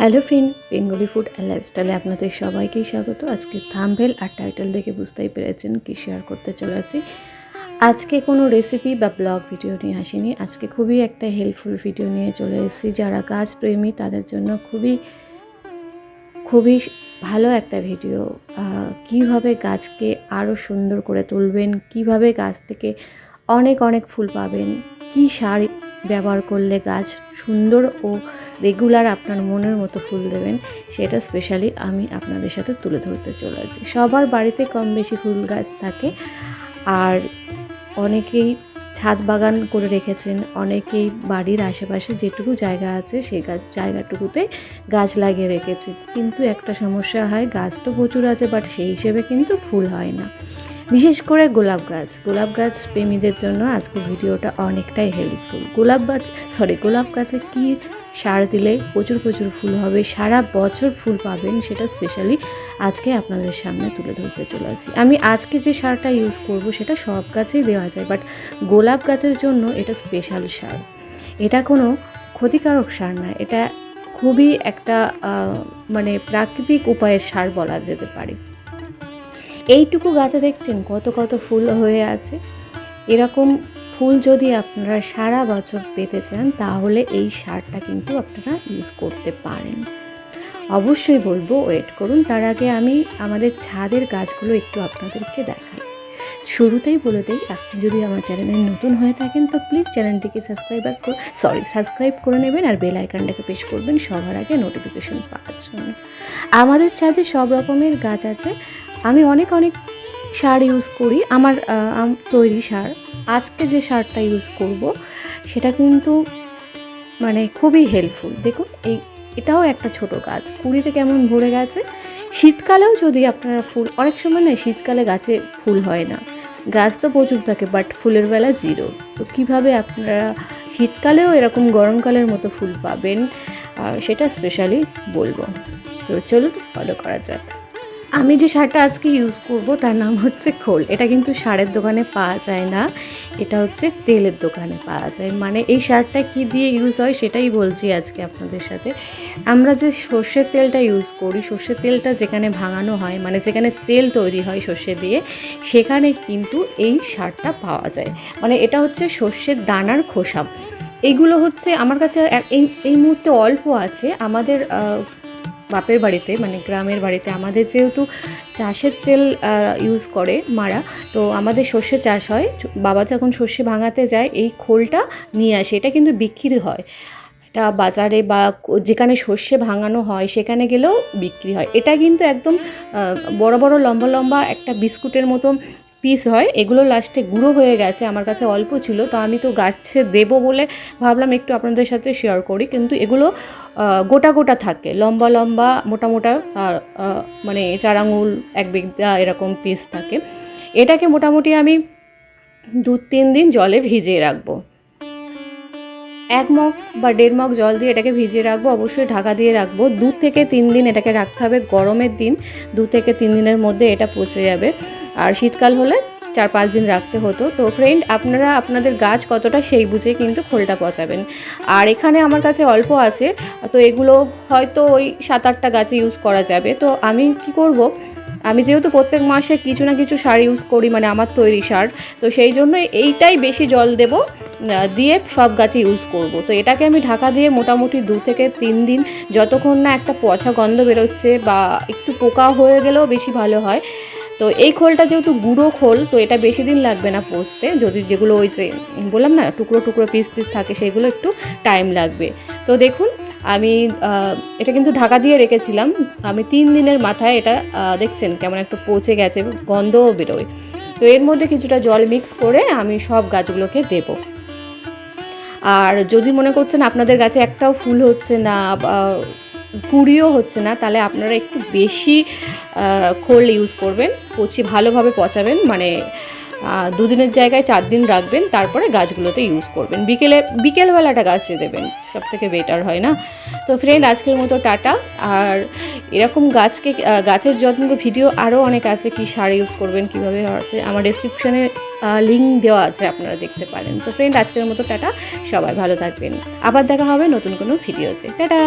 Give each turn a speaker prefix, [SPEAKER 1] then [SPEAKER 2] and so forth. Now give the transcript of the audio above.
[SPEAKER 1] Hello friend, Bengali food and লাইফস্টাইলে আপনাদের সবাইকেই স্বাগত। আজকে থাম্বেল আর টাইটেল দেখে বুঝতেই পেরেছেন কি শেয়ার করতে চলেছি। আজকে কোনো রেসিপি বা ব্লগ ভিডিও নিয়ে আসিনি। আজকে খুবই একটা হেল্পফুল ভিডিও নিয়ে চলে এসেছি। যারা গাছ প্রেমী, তাদের জন্য খুবই খুবই ভালো একটা ভিডিও কীভাবে গাছকে আরও সুন্দর করে তুলবেন, কীভাবে গাছ থেকে অনেক অনেক ফুল পাবেন, কি সার ব্যবহার করলে গাছ সুন্দর ও রেগুলার আপনার মনের মতো ফুল দেবেন। সেটা স্পেশালি আমি আপনাদের সাথে তুলে ধরতে চলে চলেছি। সবার বাড়িতে কম বেশি ফুল গাছ থাকে। আর অনেকেই ছাদ বাগান করে রেখেছেন। অনেকেই বাড়ির আশেপাশে যেটুকু জায়গা আছে সেই গাছ, জায়গাটুকুতে গাছ লাগিয়ে রেখেছে কিন্তু একটা সমস্যা হয়, গাছ তো প্রচুর আছে বাট সেই হিসেবে কিন্তু ফুল হয় না। বিশেষ করে গোলাপ গাছ। গোলাপ গাছ প্রেমীদের জন্য আজকে ভিডিওটা অনেকটাই হেল্পফুল গোলাপ গাছ সরি গোলাপ গাছে কি সার দিলে প্রচুর প্রচুর ফুল হবে, সারা বছর ফুল পাবেন সেটা স্পেশালি আজকে আপনাদের সামনে তুলে ধরতে চলেছি। আমি আজকে যে সারটা ইউজ করব সেটা সব গাছেই দেওয়া যায় বাট গোলাপ গাছের জন্য এটা স্পেশাল সার। এটা কোনো ক্ষতিকারক সার না, এটা খুবই একটা মানে প্রাকৃতিক উপায়ের সার বলা যেতে পারে। এইটুকু গাছে দেখছেন কত কত ফুল হয়ে আছে। এরকম ফুল যদি আপনারা সারা বছর পেতে চান, তাহলে এই সারটা কিন্তু আপনারা ইউজ করতে পারেন। অবশ্যই বলব ওয়েট করুন। তার আগে আমি আমাদের ছাদের গাছগুলো একটু আপনাদেরকে দেখাই। শুরুতেই বলে দিই, আপনি যদি আমার চ্যানেলে নতুন হয়ে থাকেন, তো প্লিজ চ্যানেলটিকে সাবস্ক্রাইব সরি সাবস্ক্রাইব করে নেবেন আর বেল আইকনটাকে প্রেস করবেন, সবার আগে নোটিফিকেশন পাওয়ার জন্য। আমাদের ছাদে সব রকমের গাছ আছে। আমি অনেক অনেক সার ইউজ করি, আমার আম- তৈরি সার। আজকে যে সারটা ইউজ করব, সেটা কিন্তু মানে খুবই হেল্পফুল দেখুন, এই, এটাও একটা ছোট গাছ। কুড়িতে কেমন ভরে গেছে? শীতকালেও যদি আপনারা ফুল, অনেক সময় না শীতকালে গাছে ফুল হয় না। গাছ তো প্রচুর থাকে বাট ফুলের বেলা জিরো তো কীভাবে আপনারা শীতকালেও এরকম গরমকালের মতো ফুল পাবেন সেটা স্পেশালি বলব। তো চলুন ফলো করা যাক। আমি যে সারটা আজকে ইউজ করব, তার নাম হচ্ছে খোল। এটা কিন্তু সারের দোকানে পাওয়া যায় না। এটা হচ্ছে তেলের দোকানে পাওয়া যায়। মানে এই সারটা কি দিয়ে ইউজ হয়, সেটাই বলছি আজকে আপনাদের সাথে। আমরা যে সর্ষের তেলটা ইউজ করি, সর্ষের তেলটা যেখানে ভাঙানো হয় মানে যেখানে তেল তৈরি হয় সর্ষে দিয়ে, সেখানে কিন্তু এই সারটা পাওয়া যায়। মানে এটা হচ্ছে সর্ষের দানার খোসা। এইগুলো হচ্ছে, আমার কাছে এই এই মুহূর্তে অল্প আছে। আমাদের বাপের বাড়িতে মানে গ্রামের বাড়িতে। আমাদের যেহেতু চাষের তেল ইউজ করে মারা, তো আমাদের সর্ষে চাষ হয়। বাবা যখন সর্ষে ভাঙাতে যায়, এই খোলটা নিয়ে আসে। এটা কিন্তু বিক্রি হয়। এটা বাজারে বা যেখানে সর্ষে ভাঙানো হয়, সেখানে গেলেও বিক্রি হয়। এটা কিন্তু একদম বড় বড় লম্বা লম্বা একটা বিস্কুটের মতো পিস হয়, এগুলো লাস্টে গুঁড়ো হয়ে গেছে, আমার কাছে অল্প ছিল, তো আমি তো গাছে দেবো বলে ভাবলাম একটু আপনাদের সাথে শেয়ার করি, কিন্তু এগুলো গোটা গোটা থাকে, লম্বা লম্বা, মোটা মোটা মানে চার আঙুল এক বিঘা এরকম পিস থাকে। এটাকে মোটামুটি আমি দু তিন দিন জলে ভিজিয়ে রাখব। এক মগ বা দেড় মগ জল দিয়ে এটাকে ভিজিয়ে রাখব, অবশ্যই ঢাকা দিয়ে রাখব, দু থেকে তিন দিন এটাকে রাখতে হবে, গরমের দিন দু থেকে তিন দিনের মধ্যে এটা পচে যাবে। আর শীতকাল হলে চার পাঁচ দিন রাখতে হতো। তো ফ্রেন্ড আপনারা, আপনাদের গাছ কতটা সেই বুঝে কিন্তু খোলটা পচাবেন। আর এখানে আমার কাছে অল্প আছে, তো এগুলো হয়তো ওই সাত আটটা গাছে ইউজ করা যাবে। তো আমি কি করব? আমি যেহেতু প্রত্যেক মাসে কিছু না কিছু সার ইউজ করি মানে আমার তৈরি সার, তো সেই জন্য এইটাই বেশি জল দেব দিয়ে সব গাছে ইউজ করব। তো এটাকে আমি ঢাকা দিয়ে মোটামুটি দু থেকে তিন দিন, যতক্ষণ না একটা পচা গন্ধ বেরোচ্ছে বা একটু পোকা হয়ে গেলেও বেশি ভালো হয় তো এই খোলটা যেহেতু গুঁড়ো খোল, তো এটা বেশি দিন লাগবে না পচতে যদি যেগুলো ওই যে বললাম না, টুকরো টুকরো পিস পিস থাকে, সেগুলো একটু টাইম লাগবে। তো দেখুন, আমি এটা কিন্তু ঢাকা দিয়ে রেখেছিলাম। আমি তিন দিনের মাথায় এটা দেখছেন কেমন একটু পচে গেছে, গন্ধও বেরোয়। তো এর মধ্যে কিছুটা জল মিক্স করে আমি সব গাছগুলোকে দেবো। আর যদি মনে করছেন আপনাদের গাছে একটাও ফুল হচ্ছে না বা হচ্ছে না, তাহলে আপনারা একটু বেশি খোল ইউজ করবেন পচি ভালোভাবে পচাবেন মানে দুদিনের জায়গায় চার দিন রাখবেন, তারপরে গাছগুলোতে ইউজ করবেন। বিকেলে, বিকেলবেলাটা গাছে দেবেন সব থেকে বেটার হয় না? তো ফ্রেন্ড আজকের মতো টাটা। আর এরকম গাছকে গাছের যত্ন ভিডিও আরও অনেক আছে, কি সার ইউজ করবেন, কীভাবে আছে আমার ডেসক্রিপশনে লিঙ্ক দেওয়া আছে, আপনারা দেখতে পারেন। তো ফ্রেন্ড আজকের মতো টাটা, সবাই ভালো থাকবেন। আবার দেখা হবে নতুন কোনো ভিডিওতে টাটা!